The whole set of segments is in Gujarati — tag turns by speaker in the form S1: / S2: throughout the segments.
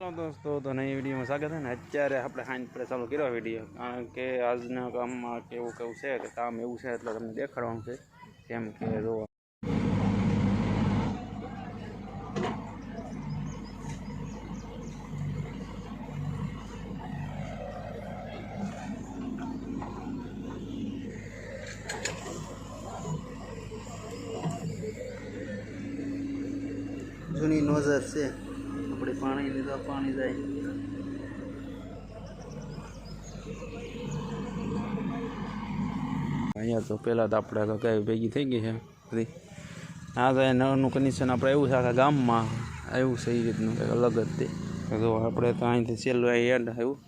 S1: હેલો દોસ્તો તો નવી વિડીયોમાં સ્વાગત છે ને અત્યારે આપણે સાંજ પડે ચાલુ કર્યો વીડિયો, કારણ કે આજના કામમાં કેવું કેવું છે કે કામ એવું છે એટલે તમને દેખાડવાનું છે. કેમ કે જો જૂની નોઝર છે. આપણે પાણી લીધા પાણી જાય અહીંયા તો પહેલાં તો આપણે કઈ ભેગી થઈ ગઈ છે, બધી. આ તો એ નળનું કન્ડિશન આપણે એવું છે, આખા ગામમાં એવું છે, એ રીતનું કંઈક અલગ જ તે. જો આપણે તો અહીંથી છેલ્લું અહીં એન્ડ આવ્યું.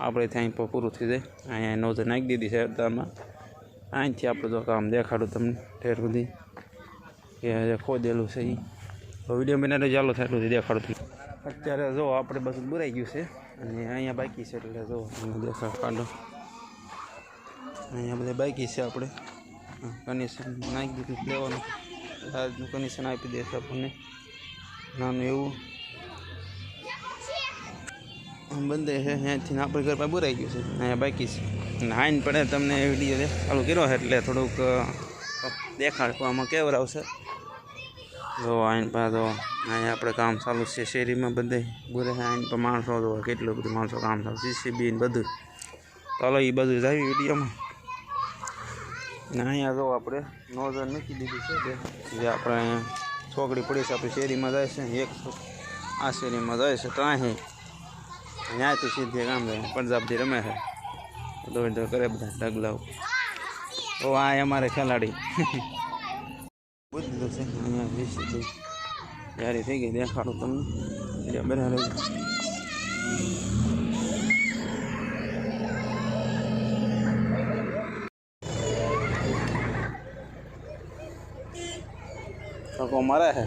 S1: આપણે ત્યાં પર પૂરું થઈ જાય. અહીંયા નોઝર નાખી દીધી છે અડધામાં અહીંથી આપણે તો કામ દેખાડું તમને ઠેર સુધી. કે જે ખોદેલું છે એ તો વીડિયો બનાવીને ચાલુ થાય એટલું દેખાડું છું અત્યારે જો આપણે બધું બુરાઈ ગયું છે. અને અહીંયા બાકી છે એટલે જો દેખાડ કાઢો અહીંયા બધા બાકી છે આપણે. કનેક્શન નાખી દીધું લેવાનું. આજનું કનેક્શન આપી દેશે આપણને. નાનું એવું. બંધ છે, અહીંયાથી આપણે ઘર પાસે બુરાઈ ગયું છે. અહીંયા બાકી છે. અને હાઈન પડે તમને વીડિયો ચાલુ કર્યો છે એટલે થોડુંક દેખાડવામાં કેવર આવશે જો આઈન પા તો અહીંયા આપણે કામ ચાલુ છે શેરીમાં બધે. ગુરે આઈન પર માણસો જો કેટલું બધું માણસો કામ ચાલુ. સીસીબી ને બધું. ચાલો એ બધું જાય વિડીયોમાં. ને અહીંયા જો આપણે નોઝર મૂકી દીધી છે જે આપણે અહીંયા છોકરી પડી છે, આપણી શેરીમાં જાય છે. એક આ શેરીમાં જાય છે તો અહીં ત્યાંથી સીધી કામ જાય પંજાબથી રમે છે. દોડ કરે બધા ઢગલાઓ. તો આ અમારે ખેલાડી. છે અહીંયા ગઈ તૈયારી થઈ ગઈ દેખાડું તમને બધા. ધક્કો મારે છે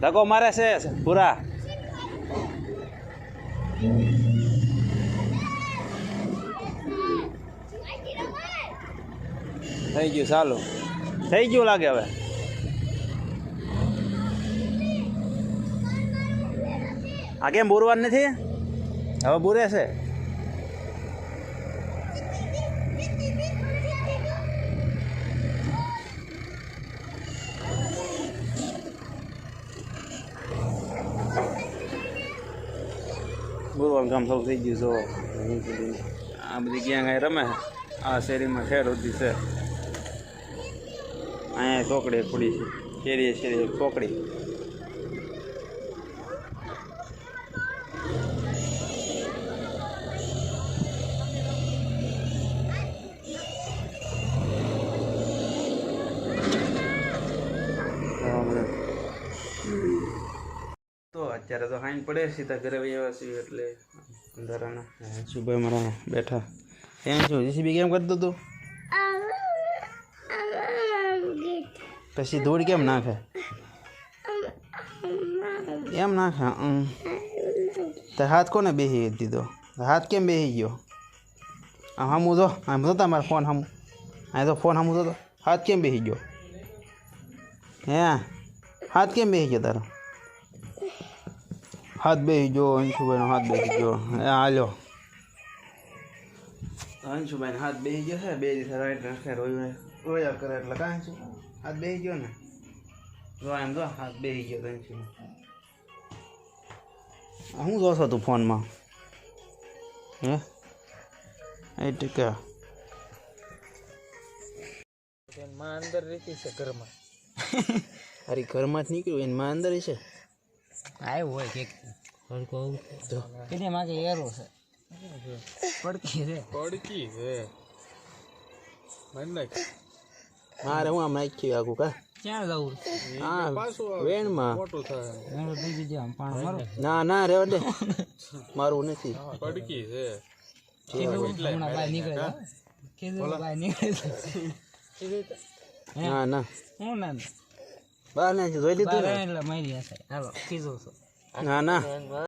S1: ધક્કો મારે છે પૂરા થઈ ગયું ચાલો થઈ ગયું લાગે હવે આ કેમ બોરવાનું નથી? હવે બોરે છે. બોરવાનું કામ સૌ થઈ ગયું જો આ બધી ક્યાં કાંઈ રમે? આ શેરીમાં શેર ઉધી છે. અહીંયા ચોકડી પડી છે. શેરીએ શેરીએ ચોકડી. અત્યારે તો હાઈન પડે સીધા ઘરે આવ્યા છીએ એટલે અંધારાના. સુભાઈ મારા બેઠા. એમ છું જીસીબી કેમ કરતો તું? પછી ધૂળ કેમ નાખે? એમ નાખે? હમ. તે હાથ કોને બેસી દીધો? હાથ કેમ બેસી ગયો? આ હમું જો, આમ તો તમારો ફોન હમું. આ તો ફોન હમું તો હાથ કેમ બેસી ગયો? હે? હાથ કેમ બેસી ગયો તારો? હાથ બેસી ગયો અંશુભાઈનો હાથ બેસી ગયો. એ હાલ્યો અંશુભાઈને હાથ બેસી ગયો છે બે દિવસ રાઈટ રાખે રોયું રોયા કરે એટલે કાંઈ શું હાથ બેસી ગયો ને? જો એમ જો હાથ બેસી ગયો તો અંશુ હું જોશો તું ફોનમાં? હે? એ ટીકા
S2: માં અંદર રહેતી છે ઘરમાં.
S1: અરે ઘરમાં જ નીકળ્યું એને માં અંદર છે
S2: આવ્યું હોય હલકો
S1: જો
S2: કીધે માગે એરો છે. પડકી છે.
S3: પડકી છે. મને
S1: મારે હું આમ નાખ્યું આખું કા?
S2: ક્યાં જવું?
S1: હા વેણમાં.
S3: મોટું થાય.
S2: એનો બીજી જે પાણ મારો.
S1: ના ના રેવા દે. મારું નથી.
S3: પડકી છે.
S2: હમણાં બહાર નીકળે. કીધું બહાર નીકળે.
S1: ના ના.
S2: હું ના
S1: બહાર નથી જોઈ લીધું ને.
S2: એટલે મારી હાલો કીધું છું.
S1: ના ના.